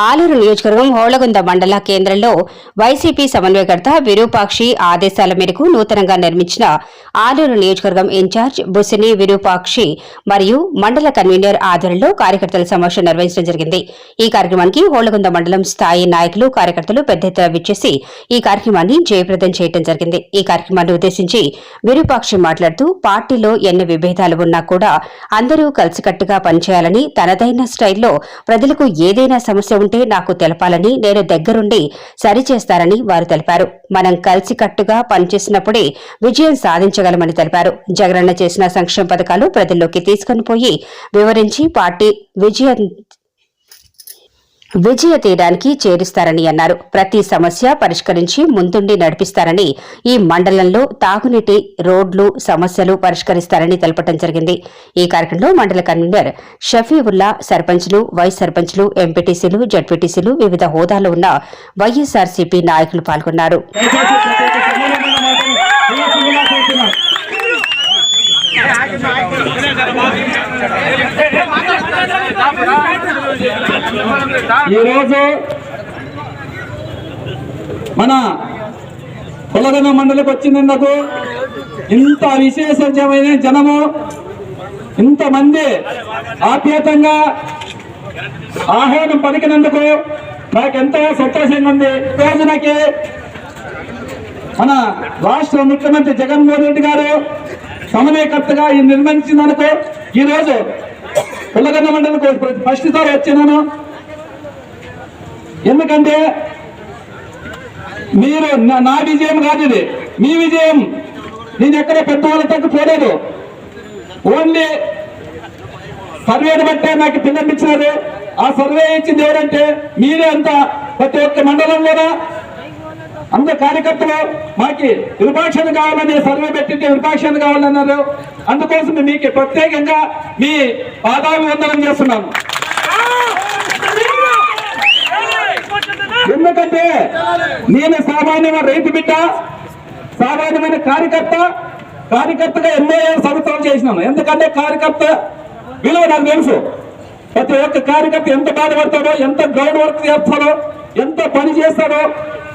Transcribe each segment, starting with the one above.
ఆలూరు నియోజకవర్గం హోళగుంద మండల కేంద్రంలో వైసీపీ సమన్వయకర్త విరూపాక్షి ఆదేశాల మేరకు నూతనంగా నిర్మించిన ఆలూరు నియోజకవర్గం ఇన్ఛార్జ్ బుసిని విరూపాక్షి మరియు మండల కన్వీనర్ ఆధ్వర్యంలో కార్యకర్తల సమావేశం నిర్వహించడం జరిగింది. ఈ కార్యక్రమానికి హోళగుంద మండలం స్థాయి నాయకులు కార్యకర్తలు పెద్ద ఎత్తున విచ్చేసి ఈ కార్యక్రమాన్ని జయప్రదం చేయడం జరిగింది. ఈ కార్యక్రమాన్ని ఉద్దేశించి విరూపాక్షి మాట్లాడుతూ పార్టీలో ఎన్ని విభేదాలు ఉన్నా కూడా అందరూ కలిసికట్టుగా పనిచేయాలని తనదైన స్టైల్లో ప్రజలకు ఏదైనా సమస్య ఉంటే నాకు తెలపాలని నేను దగ్గరుండి సరిచేస్తారని వారు తెలిపారు. మనం కలిసికట్టుగా పనిచేసినప్పుడే విజయం సాధించగలమని తెలిపారు. జగనన్న చేసిన సంక్షేమ పథకాలు ప్రజల్లోకి తీసుకొని పోయి వివరించి పార్టీ విజయం విజయ తీరానికి చేరుస్తారని అన్నారు. ప్రతి సమస్య పరిష్కరించి ముందుండి నడిపిస్తారని ఈ మండలంలో తాగునీటి రోడ్లు సమస్యలు పరిష్కరిస్తారని తెలపడం జరిగింది. ఈ కార్యక్రమంలో మండల కన్వీనర్ షఫీవుల్లా సర్పంచ్లు వైస్ సర్పంచ్లు ఎంపీటీసీలు జడ్పీటీసీలు వివిధ హోదాలో ఉన్న వైఎస్ఆర్సీపీ నాయకులు పాల్గొన్నారు దయచేసి ప్రతి ఒక్క సమానమైన మాటలు క్రియాశీలంగా చేస్తున్నాం. ఈరోజు మన కులగన మండలికి వచ్చినందుకు ఇంత విశేషమైన జనము ఇంతమంది ఆప్యాయతంగా ఆహ్వానం పలికినందుకు నాకెంతో సంతోషంగా ఉంది ఈ రోజునకి మన రాష్ట్ర ముఖ్యమంత్రి జగన్మోహన్ రెడ్డి గారు సమన్వయకర్తగా ఈ నిర్మించినందుకు ఈరోజు పిల్లగన్న మండలం ఫస్ట్ సారి వచ్చినాను. ఎందుకంటే మీరు నా- నా విజయం కాదు ఇది మీ విజయం నేను ఎక్కడ పెద్దవాళ్ళతో పోలేదు. ఓన్లీ సర్వేని బట్టే నాకు పిల్లనిచ్చినారు ఆ సర్వే ఇచ్చింది ఎవరంటే మీరే అంతా ప్రతి ఒక్క మండలంలోనా? అందరు కార్యకర్తలు మాకి విపక్షాలు కావాలని సర్వే పెట్టింటే విపక్షాలు కావాలన్నారు. అందుకోసం మీకు ప్రత్యేకంగా మీ పాదాభివందనం చేస్తున్నాను. ఎందుకంటే నేను సామాన్యమైన రైతు బిడ్డ సామాన్యమైన కార్యకర్త కార్యకర్తగా ఎన్నో సంవత్సరాలు చేసినాను. ఎందుకంటే కార్యకర్త విలువ నాకు తెలుసు. ప్రతి ఒక్క కార్యకర్త ఎంత బాధపడతాడో ఎంత గ్రౌండ్ వర్క్ చేస్తాడో ఎంత పని చేస్తాడో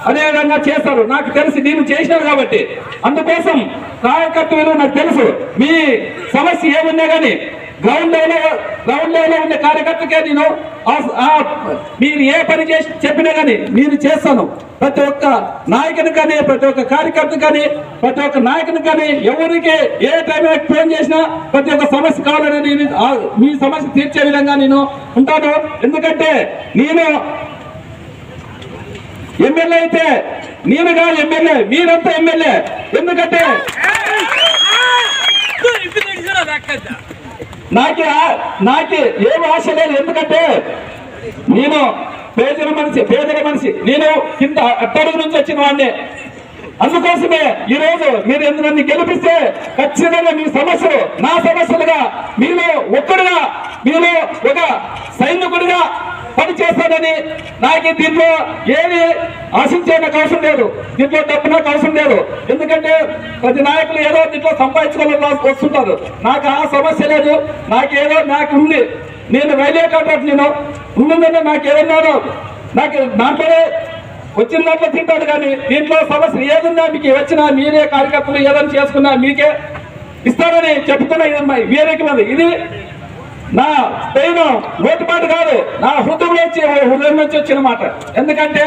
అదే విధంగా చేస్తారు. నాకు తెలుసు నేను చేశాను కాబట్టి. అందుకోసం కార్యకర్త విలువ నాకు తెలుసు మీ సమస్య ఏమున్నా కానీ గ్రౌండ్ లెవెల్ గ్రౌండ్ లెవెల్ ఉండే కార్యకర్తకే నేను మీరు ఏ పని చేసి చెప్పినా కానీ నేను చేస్తాను. ప్రతి ఒక్క నాయకుని కానీ ప్రతి ఒక్క కార్యకర్త కానీ ప్రతి ఒక్క నాయకుని కానీ ఎవరికి ఏ టైం ఫోన్ చేసినా ప్రతి ఒక్క సమస్య కావాలని నేను మీ సమస్య తీర్చే విధంగా నేను ఉంటాను. ఎందుకంటే నేను ఎమ్మెల్యే అయితే నేను కాదు ఎమ్మెల్యే మీరంతా ఎమ్మెల్యే. ఎందుకంటే నాకే నాకే ఏం ఆశ లేదు. ఎందుకంటే నేను పేదల మనిషి పేదల మనిషి. నేను కింద అట్టడుగు నుంచి వచ్చిన వాడిని. అందుకోసమే ఈ రోజు మీరు ఎందుకు నన్ను గెలిపిస్తే ఖచ్చితంగా మీ సమస్యలు నా సమస్యలు చేస్తానని నాకు దీంట్లో ఏమి ఆశించే నాకు అవసరం లేదు. దీంట్లో డబ్బు నాకు అవసరం లేదు. ఎందుకంటే ప్రతి నాయకులు ఏదో దీంట్లో సంపాదించుకోవాలని వస్తుంటారు. నాకు ఆ సమస్య లేదు. నాకేదో నాకు ఉంది నేను రైల్వే కాంట్రాక్ట్ నేను ఉంటుందంటే నాకు ఏదన్నారో నాకు దాంట్లోనే వచ్చిన దాంట్లో తింటాడు కానీ దీంట్లో సమస్య ఏదన్నా మీకు వచ్చినా మీరే కార్యకర్తలు ఏదైనా చేసుకున్నా మీకే ఇస్తారని చెప్తున్నా ఇది మా వేరేకి ఇది నా పెయిన్ లోటుపాటు కాదు నా హృదయం నుంచి హృదయం నుంచి వచ్చిన మాట. ఎందుకంటే